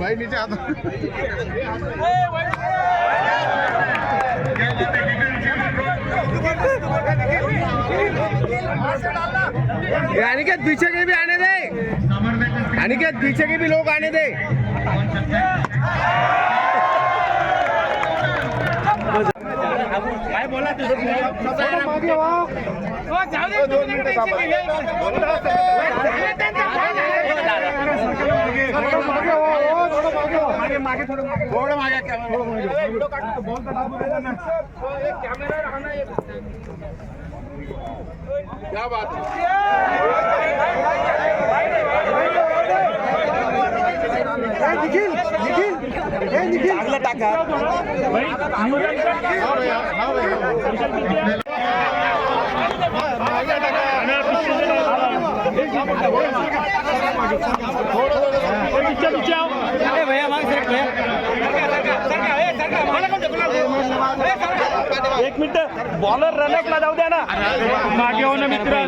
बहिणीच्या हातात. अनिकेत पीछे के भी आने दे. अनिकेत पीछे के भी लोग आने दे. काय बोला दोन मिनिटं थांबा. थोडं मागे क्या बात है चांगलं टाका हाँ भैया हाँ भैया अरे भैया माग सर एक मिनिट बॉलर रनअपला जाऊ द्या ना. मागे हो ना मित्र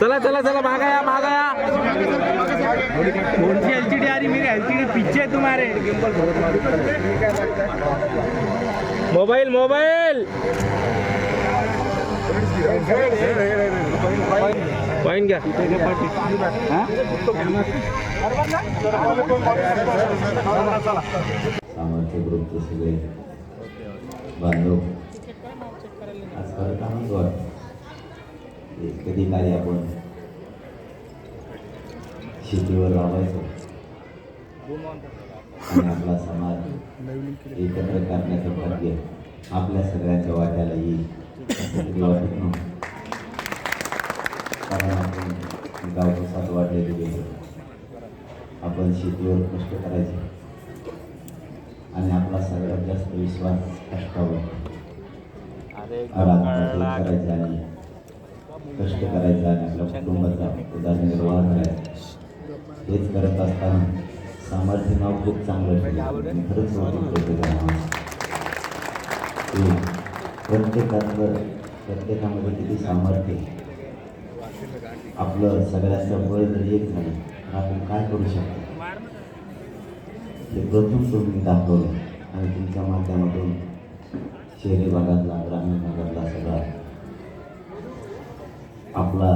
चला चला चला मागा या मागा या. कौन सी एलसीडी आ रही मेरी एलसीडी पीछे है तुम्हारे. मोबाइल मोबाइल पॉईंट घ्या. सामर्थ्य ग्रुपचे सगळे बांधव आज करत आहोत कधी काही आपण शेतीवर लावायचो. आणि आपला समाज एकत्र करण्याचं भाग्य आपल्या सगळ्यांच्या वाट्याला येईल. असं आपण गावचं साथ वाढलेले गेलो आपण शेतीवर कष्ट करायचे. आणि आपला सगळ्यात जास्त विश्वास कष्टावर. करायचा आणि कष्ट करायचा आणि आपल्या कुटुंबाचा उदरनिर्वाह करायचा. हेच करत असताना सामर्थ्य नाव खूप चांगलं ठेवलं. खरंच ते प्रत्येकातलं प्रत्येकामध्ये किती सामर्थ्य आपलं सगळ्याचं बळ जरी एक झालं तर आपण काय करू शकतो? हे प्रथम तुम्ही दाखवलं आणि तुमच्या माध्यमातून शहरी भागातला ग्रामीण भागातला सगळा आपला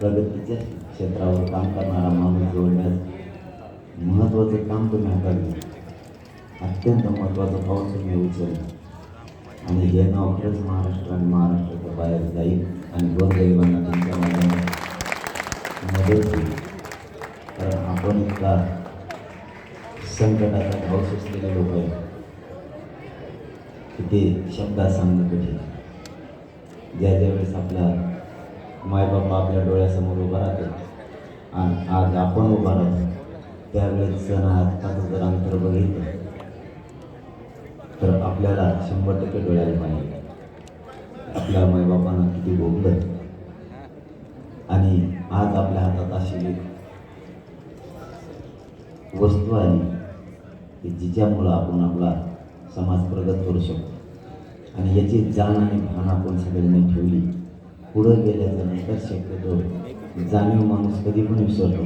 प्रगतीच्या क्षेत्रावर काम करणारा माणूस जोडण्यास महत्त्वाचं काम तुम्ही हाताळलं अत्यंत महत्त्वाचं पाऊल तुम्ही उचललं. आणि हे नाव खरंच महाराष्ट्र आणि महाराष्ट्राच्या बाहेर जाईल आणि गोरगरिबांना तुमच्या त्यांच्या मदत होईल. कारण आपण इतका संकटाचा भाव सुचलेले लोक आहे की ते शब्दात सांगणं कठीण ज्या ज्या वेळेस आपला मायबाप आपल्या डोळ्यासमोर उभा राहते आणि आज आपण उभा राहतो त्यावेळेस सण आत्ताचं जर अंतर बघितलं आपल्याला शंभर टक्के डोळ्याला पाहिजे आपल्या मायबापांना किती भोगलं आणि आज आपल्या हातात अशी एक वस्तू आली की जिच्यामुळं आपण आपला समाज प्रगत करू शकतो. आणि याची जाण आणि भान आपण सगळ्यांनी ठेवली. पुढं गेल्याच्यानंतर शक्यतो जाणीव माणूस कधी पण विसरतो.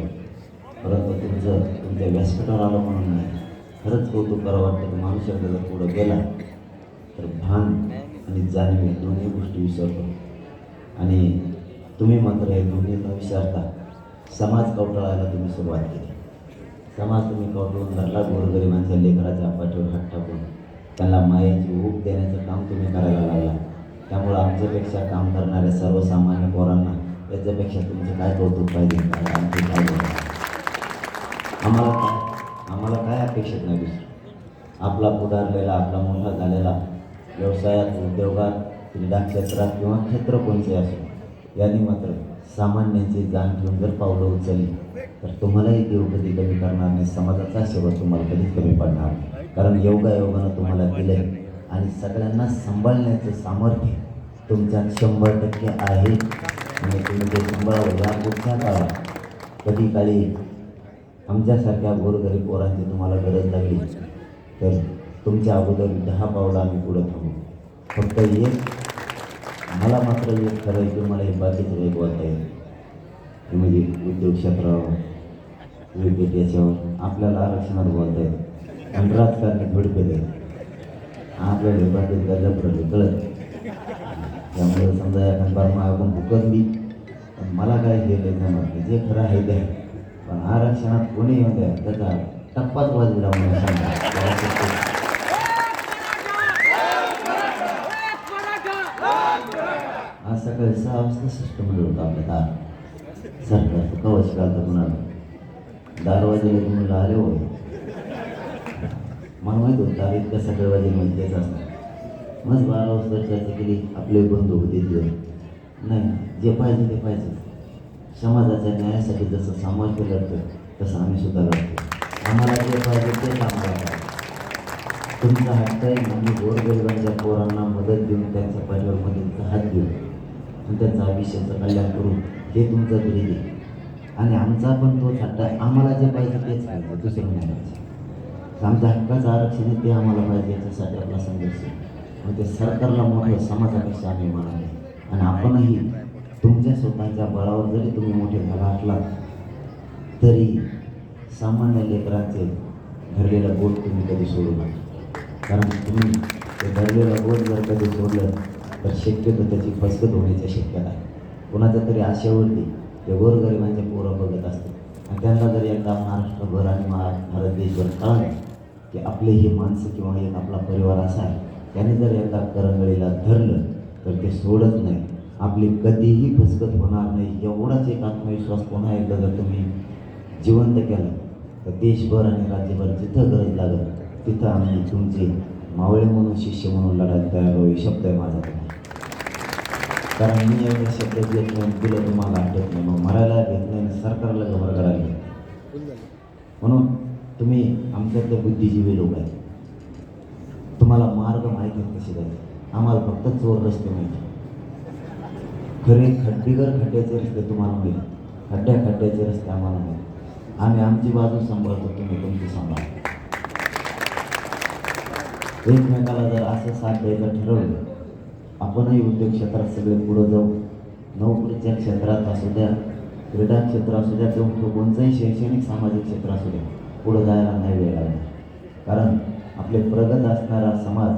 परंतु तुमचं तुमच्या व्यासपीठावर आलं म्हणून नाही. खरंच कौतुक करावं वाटतं की माणूस एकदा जर पुढं गेला. भान आणि जाणीव या दोन्ही गोष्टी विसरतो. आणि तुम्ही मात्र हे दोन्ही न विसरता समाज कवटाळायला तुम्ही सुरुवात केली. समाज तुम्ही कवटळून धरला गोरगरिबांच्या लेकराच्या पाठीवर हात टाकून. त्यांना मायेची ऊब देण्याचं काम तुम्ही करायला लागला. त्यामुळं आमच्यापेक्षा काम करणाऱ्या सर्वसामान्य पोरांना याच्यापेक्षा तुमचं काय कौतुक पाहिजे? आमचे काय आम्हाला काय आम्हाला काय अपेक्षित नाही दुसरं? आपला पुढारलेला आपला मोठा झालेला व्यवसायात उद्योगात क्रीडा क्षेत्रात किंवा क्षेत्र कोणते असो यांनी मात्र सामान्यांची जाण ठेवून जर पावलं उचलली तर तुम्हालाही देव कधी कमी करणार नाही. समाजाचा सेवा तुम्हाला कधीच कमी पडणार नाही. कारण योगायोगानं तुम्हाला दिलं आणि सगळ्यांना सांभाळण्याचं सामर्थ्य तुमच्यात शंभर टक्के आहे. आणि तुम्ही ते सांभाळावं. या पुढच्या काळात कधी काळी आमच्यासारख्या गोरगरीब पोरांची तुम्हाला गरज लागली तर तुमच्या अगोदर दहा पावलं आम्ही पुढं थांबू. फक्त एक मला मात्र एक खरं आहे की मला हे बाकीचं काही बोलता येईल म्हणजे उद्योग क्षेत्रावर विकेट याच्यावर आपल्याला आरक्षणात बोलता येईल आणि राजकारणी थोडके देत आपल्याला बाकी पडले कळत त्यामुळे समजा एखाद मग आपण भुकत मी पण मला काय हे नाही जमत नाही. जे खरं आहे ते पण आरक्षणात कोणी येऊ द्या त्याचा टप्पाच बाजूला म्हणून सांगा आज सकाळी सहा वाजता शिष्टमंडळ होतं आपल्या दार सरकारचं कवच घालतं कुणाला दार वाजेला तुम्हाला आले होय मला माहीत होतं दार इतक्या सकाळी वाजेल म्हणजे तेच असणार मग बारा वाजता चर्चा केली आपले बंधू होते दिवस नाही जे पाहिजे ते पाहिजे समाजाच्या न्यायासाठी जसं समाज लढतं तसं आम्ही सुद्धा लढतो आम्हाला जे पाहिजे ते आम्हाला पाहिजे तुमचा हट्ट आहे आम्ही गोरगरिबांच्या पोरांना मदत देऊन त्यांच्या पाठीवर मदतीचा हात देऊ आणि त्यांचा आयुष्याचं कल्याण करू हे तुमचं ध्येय आहे आणि आमचा पण तोच हट्ट आहे. आम्हाला जे पाहिजे तेच पाहिजे दुसरं नाही आमच्या हक्काचं आरक्षण आहे ते आम्हाला पाहिजे याच्यासाठी आपला संघर्ष मग ते सरकारला मोठं समाजापेक्षा आम्ही म्हणाले आणि आपणही तुमच्या स्वतःच्या बळावर जरी तुम्ही मोठे झाला असलात तरी सामान्य लेकरांचे धरलेला बोट तुम्ही कधी सोडू नका. कारण तुम्ही ते धरलेलं बोट जर कधी सोडलं तर शक्यतो त्याची फसगत होण्याची शक्यता आहे. कोणाच्या तरी आशेवरती ते गोरगरिबांचे पोरं बघत असतात. आणि त्यांना जर एकदा महाराष्ट्रभर आणि महा भारत देशभर कळलं की आपले हे माणसं किंवा एक आपला परिवार असा आहे त्याने जर एकदा करंगळीला धरलं तर ते सोडत नाही. आपली कधीही फसगत होणार नाही एवढाच एक आत्मविश्वास पुन्हा एकदा जर तुम्ही जिवंत केलं तर देशभर आणि राज्यभर जिथं गरज लागत तिथं आम्ही तुमचे मावळे म्हणून शिष्य म्हणून लढायला तयार होईल शब्द आहे माझा कारण मी एवढे शब्द घेत नाही दिलं तुम्हाला आठवत नाही. मग मरायला घेत नाही सरकारला गबर करायला घेत म्हणून तुम्ही आमच्यातले बुद्धिजीवी लोक आहेत. तुम्हाला मार्ग माहिती आहेत कसे जायचे आम्हाला फक्त चोर रस्ते माहिती खरे खड्डीगर खड्ड्याचे रस्ते तुम्हाला माहिती खड्ड्या खड्ड्याचे रस्ते आम्हाला माहिती आम्ही आमची बाजू सांभाळतो तुम्ही तुमची सांभाळा. एकमेकाला जर असं साथ द्यायचं ठरवलं आपणही उद्योग क्षेत्रात सगळे पुढं जाऊ. नोकरीच्या क्षेत्रात असू द्या क्रीडा क्षेत्र असू द्या किंवा कोणतंही शैक्षणिक सामाजिक क्षेत्र असू द्या पुढं जायला नाही वेळ लागणार. कारण आपले प्रगत असणारा समाज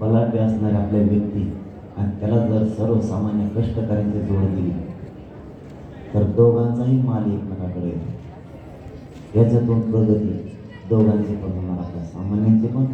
बलाढ्य असणारे आपले व्यक्ती आणि त्याला जर सर्वसामान्य कष्टकऱ्यांची जोड दिली तर दोघांचाही माल एकमेकाकडे येतो. याच्यातून प्रगती दोघांची पण होणार आपल्या सामान्यांची पण.